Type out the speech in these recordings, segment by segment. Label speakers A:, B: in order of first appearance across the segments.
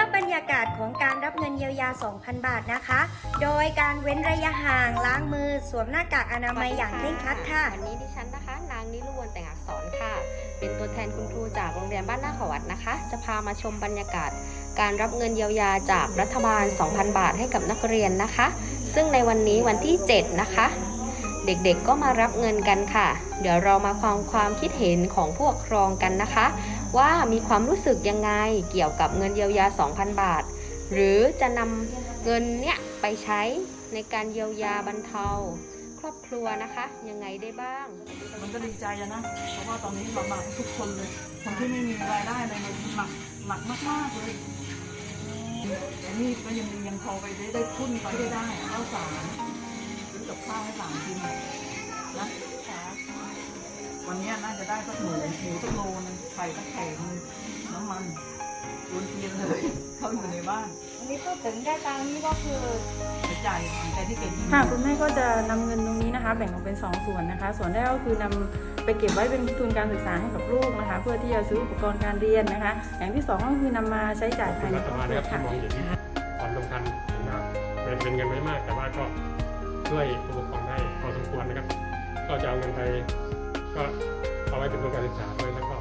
A: าพบรรยากาศของการรับเงินเยียวยา 2,000 บาทนะคะ โดยการเว้นระยะห่างล้างมือสวมหน้ากากอนามัยอย่างเคร่งครัดค่ะ
B: วันนี้ดิฉันนะคะ นางนิรุวรรณแต่งอักษรค่ะ เป็นตัวแทนคุณครูจากโรงเรียนบ้านนาขวัดนะคะ จะพามาชมบรรยากาศ การรับเงินเยียวยาจากรัฐบาล 2,000 บาทให้กับนักเรียนนะคะ ซึ่งในวันนี้วันที่ 7 นะคะ เด็กๆก็มารับเงินกันค่ะ เดี๋ยวเรามาฟังความคิดเห็นของผู้ปกครองกันนะคะ ว่ามีความรู้สึกยังไงเกี่ยวกับเงินเยียวยา 2,000 บาท หรือจะนำเงินเนี้ยไปใช้ในการเยียวยาบรรเทา ครอบครัวนะคะ ยังไงได้บ้าง
C: มันก็ดีใจนะ เพราะว่าตอนนี้ลำบากทุกคนเลย คนที่ไม่มีรายได้เลยมันหนักหนักมากๆเลยแต่นี่ก็ยังยังพอไปได้ได้ทุนไปได้ได้ข้าวสารซื้อกับข้าวให้หลานกินนะ นนี้น่าจะได้สักหมูหมูสักโลนึงไข่สักแผงนึงน้ำมันรวนเทียนเลยเขาอยู่ในบ้าน
D: อันนี้พูดถึงได้ตังค์นี่ก็คือ
C: ไปจ่ายใจที่เก่งที่
E: ค่ะคุณแม่ก็จะนำเงินตรงนี้นะคะ แบ่งออกเป็น 2 ส่วนนะคะ ส่วนแรกก็คือนำไปเก็บไว้เป็นทุนการศึกษาให้กับลูกนะคะ เพื่อที่จะซื้ออุปกรณ์การเรียนนะคะ อย่างที่สองก็คือนำมาใช้จ่ายภายใน
F: รั
E: ค
F: ฐ
E: รอบ
F: บาล
E: ครัว
F: นะครับที่
E: ค่ะ
F: มองเห็นความสำคัญนะครับเป็นเป็นเงินไม่มาก แต่ว่าก็ช่วยผู้ปกครองได้พอสมควรนะครับ ก็จะเอาเงินไป ก็เอาไว้เป็นทุนการศึกษาด้วยแล้วก็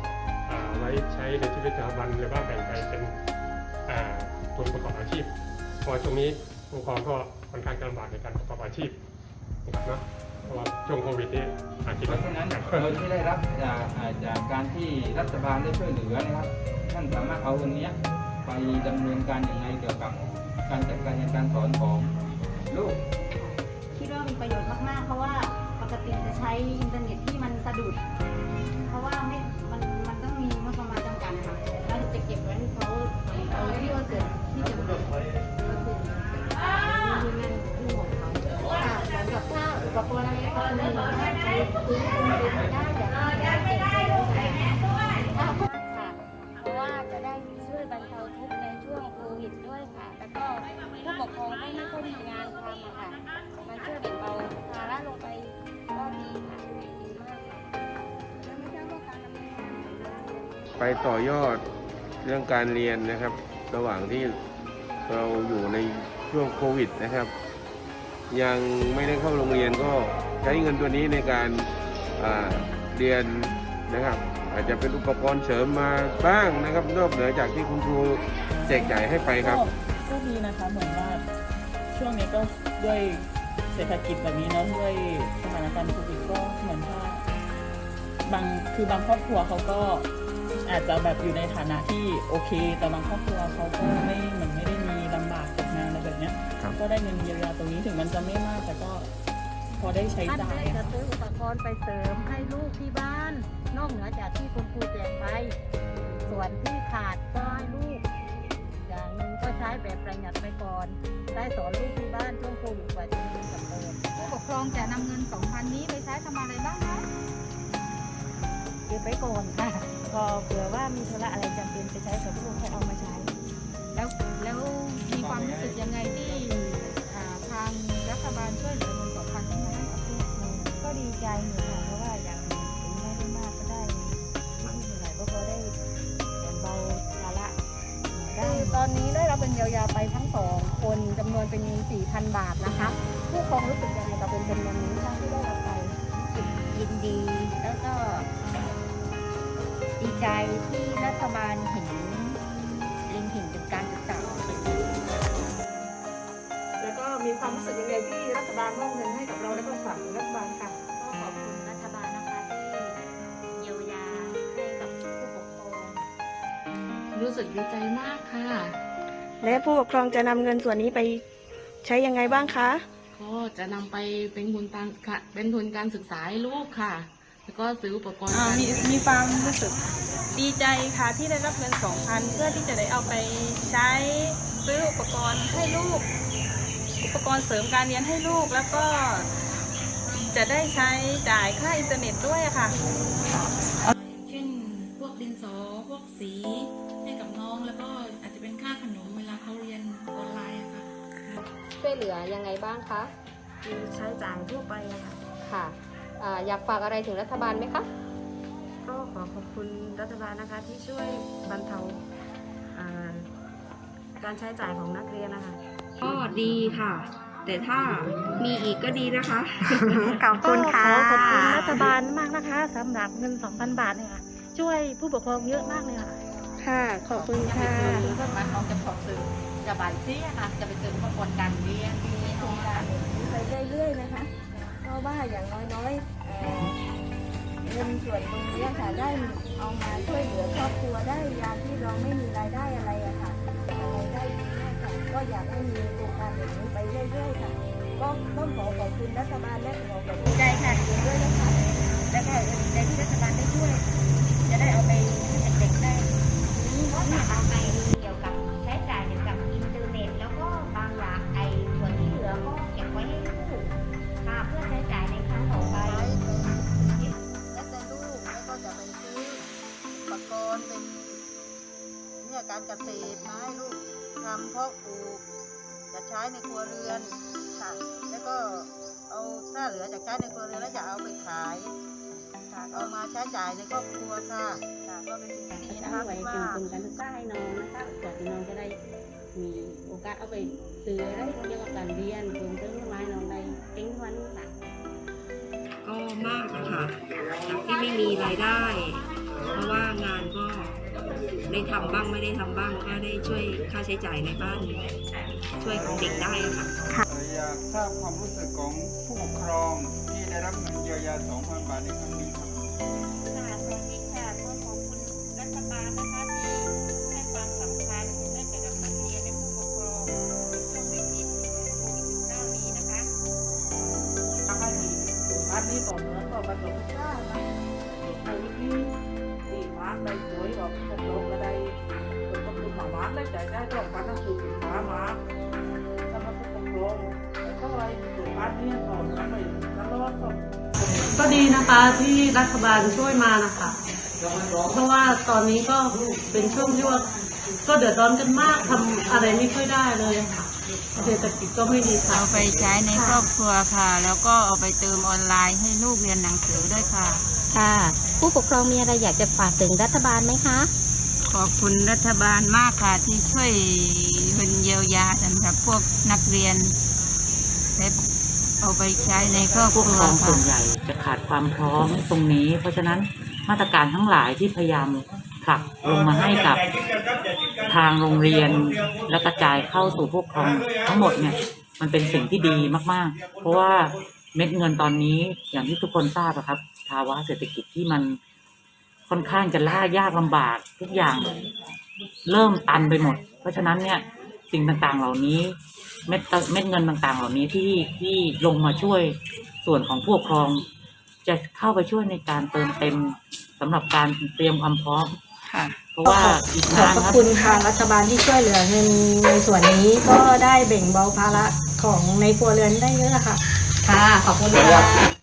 F: อ่าไว้ใช้ในชีวิตประจำวันหรือว่าแบ่งไปเป็นทุนประกอบอาชีพเพราะช่วงนี้ผู้ปกรอก็ค่อนข้างลำบากในการประกอบอาชีพนะครับเนาะเพราะว่าช่วงโควิดนี่อาชีพ
G: เพราะฉะนั้นเงินที่ได้รับจากจากการที่รัฐบาลได้ช่วยเหลือนะครับท่านสามารถเอาเงินนี้ไปดำเนินการอย่างไรเกี่ยวกับการจัดการเรียนการสอนของลูก
D: คิดว่ามีประโยชน์มากๆ เพราะว่า กติจะใช้อินเทอร์เน็ตที่มันสะดุด เพราะว่าไม่มันมันต้องมีงบประมาณจำกัดค่ะเราจะเก็บไว้ให้เขาเอาที่ว่าเกิดที่จะหมดก็คือนี่นั่นนี่ของเขาค่ะเหมือนกับถ้าอุปกรณ์อะไรก็มีใช้ซื้อได้แต่ได้เก็บไว้ค่ะเพราะว่าจะได้ช่วยบรรเทาทุกข์ในช่วงโควิดด้วยค่ะแล้วก็ผู้ปกครองที่ไม่ค่อยมีงานทำอะค่ะ มันช่วยแบ่งเบาภาระลงไป ไป
H: ต่อยอดเรื่องการเรียนนะครับ ระหว่างที่เราอยู่ในช่วงโควิดนะครับ ยังไม่ได้เข้าโรงเรียนก็ใช้เงินตัวนี้ในการเรียนนะครับ อาจจะเป็นอุปกรณ์เสริมมาบ้างนะครับ นอกเหนือจากที่คุณครูแจกจ่ายให้ไปครับ
E: ก็ก็ดีนะคะเหมือนว่าช่วงนี้ก็ด้วย เศรษฐกิจแบบนี้เนาะด้วยสถานการณ์โควิดก็เหมือนว่าบางคือบางครอบครัวเขาก็อาจจะแบบอยู่ในฐานะที่โอเค แต่บางครอบครัวเขาก็ไม่เหมือนไม่ได้มีลำบากตกงานอะไรแบบเนี้ย
H: ครับ
E: ก็ได้เงินเยียวยาตรงนี้ถึงมันจะไม่มากแต่ก็พอได้ใช้
D: ท่าน
E: จ่าย
D: ได้
E: อะ
D: จะซื้ออุปกรณ์ไปเสริมให้ลูกที่บ้าน นอกเหนือจากที่คุณครูแจกไป ส่วนที่ขาดก็ให้ลูก อย่างหนึ่งก็ใช้แบบประหยัดไปก่อน ได้สอนลูกที่บ้าน
I: องจะนำเงิน 2,000 นี้ไปใช้ทำอะไรบ้างคะ
D: เก็บไว้ก่อนค่ะ ก็เผื่อว่ามีธุระอะไรจำเป็นไปใช้กับลูกให้เอามาใช้
I: แล้วแล้วมีความรู้สึกยังไงที่อ่าทางรัฐบาลช่วยเหลือเงิน 2,000 นี้มาให้กับลูก
D: ก็ดีใจอยู่ค่ะเพราะว่าอย่างถึงไม่ได้มากก็ได้นิดๆหน่อยๆก็พอได้แบ่งเบาภาระได้
I: คือตอนนี้ได้รับเป็นเยียวยาไปทั้งสองคนจำนวนเป็นเงิน4,000 บาทนะคะ ผู้ปกครองรู้สึกยังไงกับ เป็นจำนนี้คะที่ได้รับไป
D: ยินดีแล้วก็ดีใจที่รัฐบาลเห็นเล็งเห็นถึงการศึกษาของเด็ก
C: แล้วก็มีความรู้สึกยังไงที่รัฐบาลมอบเงินให้กับเราแล้วก็ฝากถึงรัฐบาลค่ะ
D: ก็ขอบคุณรัฐบาลนะคะที่เยียวยาให้กับผู้ปกครอง
J: รู้สึกดีใจมากค่ะ
A: และผู้ปกครองจะนำเงินส่วนนี้ไปใช้ยังไงบ้างคะ
J: ก็จะนำไปเป็นทุนการค่ะเป็นทุนการศึกษาให้ลูกค่ะ แล้วก็ซื้ออุปกรณ์
E: อ่า
J: การ
E: มีมีความรู้สึกดีใจค่ะที่ได้รับเงิน2,000 เพื่อที่จะได้เอาไปใช้ซื้ออุปกรณ์ให้ลูก อุปกรณ์เสริมการเรียนให้ลูกแล้วก็ จะได้ใช้จ่ายค่าอินเทอร์เน็ตด้วยอะค่ะ
K: เช่นพวกดินสอพวกสีให้กับน้องแล้วก็
B: ช่วยเหลือยังไงบ้างคะ
D: คือใช้จ่ายทั่วไปอะค่ะ
B: ค่ะอ่าอยากฝากอะไรถึงรัฐบาลไหมคะ
D: ก็ขอขอบคุณรัฐบาลนะคะที่ช่วยบรรเทาอ่า
I: การใช้จ่ายของนักเรียนนะคะ
L: ก็ดีค่ะ แต่ถ้ามีอีกก็ดีนะคะ
A: ขอบคุณค่ะ
I: ก็ขอขอบคุณรัฐบาลมากนะคะสำหรับเงิน 2,000 บาทเนี่ยค่ะ ช่วยผู้ปกครองเยอะมากเลยค่ะ
L: ค่ะ ขอบคุณค่ะ
M: มันน้องจะขอบสื่อจะบายเสียค่ะ จะไปเสริมกระบวนการเรียน
I: ไปเรื่อยๆนะคะเพราะว่าอย่างน้อยๆเงินส่วนตรงนี้ค่ะได้เอามาช่วยเหลือครอบครัวได้ยามที่เราไม่มีรายได้อะไรอะค่ะรายได้ดีมากค่ะก็อยากให้มีโครงการแบบนี้ไปเรื่อยๆค่ะก็ต้องขอขอบคุณรัฐบาลและขอขอบคุณใจค่ะด้วยนะคะและก็ใจที่รัฐบาลได้ช่วย จะได้เอาไป ก็
A: จะเอาไปเกี่ยวกับใช้จ่ายเกี่ยวกับอินเทอร์เน็ต แล้วก็บางอย่างไอ้ส่วนที่เหลือก็เก็บไว้ให้ลูกค่ะเพื่อใช้จ่ายในครั้งต่อไป
M: แล้วแต่ลูกแล้วก็จะไปซื้ออุปกรณ์เป็นเนี่ยการเกษตรมาให้ลูกทำเพาะปลูกจะใช้ในครัวเรือนค่ะแล้วก็เอาถ้าเหลือจากใช้ในครัวเรือนแล้วจะเอาไปขาย ค่ะเอามาใช้จ่ายในครอบครัวค่ะค่ะก็เป็นสิ่งดีนะ
L: ตั้
M: คะ
L: งไว้
M: ที่
L: เป็น
M: ว่า
L: ทุนการศึกษาให้น้องนะคะเพื่อที่น้องจะได้มีโอกาสเอาไปซื้ออะไรเกี่ยวกับการเรียนรวมถึงทำให้น้องได้เก่งทุกวันค่ะ ก็มากนะคะจากที่ไม่มีรายได้ เพราะว่างานก็ได้ทำบ้างไม่ได้ทำบ้างก็ได้ช่วยค่าใช้จ่ายในบ้าน ช่วยของเด็กได้ค่ะ
G: อยากทราบความรู้สึกของผู้ปกครองที่ได้รับเงินเยียวยา 2,000 บาทในครั้งนี้ครับ
M: ค่ะสวัสดีค่ะก็ขอบคุณรัฐบาลนะคะที่ให้ความสำคัญให้แก่กับนักเรียนและผู้ปกครองในช่วงวิกฤตโควิด -19 นี้นะคะ
N: ให้มีอันนี้ต่อเนื่องต่อไปต่อไปได้นะในวิธีดีมากได้สวยออกพวกเราก็ได้เป็นคนรุ่นหมาวานได้ใจได้ต้องการหนังสือศึกษามาสำหรับผู้ปกครองแต่ก็อะไรส่วนอันนี้ต่อเนื่องไปตลอดต่อ
J: ก็ดีนะคะที่รัฐบาลช่วยมานะคะ เพราะว่าตอนนี้ก็เป็นช่วงที่ว่าก็เดือดร้อนกันมากทำอะไรไม่ค่อยได้เลยค่ะเศรษฐกิจก็ไม่ดีค่ะ
M: เอาไปใช้ในครอบครัวค่ะ แล้วก็เอาไปเติมออนไลน์ให้ลูกเรียนหนังสือด้วยค่ะ
A: ค่ะ ผู้ปกครองมีอะไรอยากจะฝากถึงรัฐบาลไหมคะ
M: ขอบคุณรัฐบาลมากค่ะที่ช่วยเงินเยียวยาสำหรับพวกนักเรียนและ เอาไปใช้ในครอบค
O: ปก
M: รั
O: วรองส่
M: ค่ะ
O: วนใหญ่จะขาดความพร้อมตรงนี้ เพราะฉะนั้นมาตรการทั้งหลายที่พยายามผลักลงมาให้กับทางโรงเรียนและกระจายเข้าสู่ผู้ปกครองทั้งหมดเนี่ย มันเป็นสิ่งที่ดีมากๆ เพราะว่าเม็ดเงินตอนนี้อย่างที่ทุกคนทราบอะครับ ภาวะเศรษฐกิจที่มันค่อนข้างจะล่ายากลำบากทุกอย่าง เริ่มตันไปหมด เพราะฉะนั้นเนี่ย สิ่งต่างๆ เหล่านี้เม็ดเม็ดเงินต่างๆ เหล่านี้ที่ที่ลงมาช่วยส่วนของผู้ปกครอง จะเข้าไปช่วยในการเติมเต็มสำหรับการเตรียมความพร้อม
M: ค่ะ
O: เพราะว่าอีก
I: ขอบ
O: นาน
I: พระ
O: ครับ
I: คุณค่ะรัฐบาลที่ช่วยเหลือเงินในส่วนนี้ก็ได้แบ่งเบาภาระของในครัวเรือนได้เยอะค่ะ
A: ค่ะขอบคุณค่ะ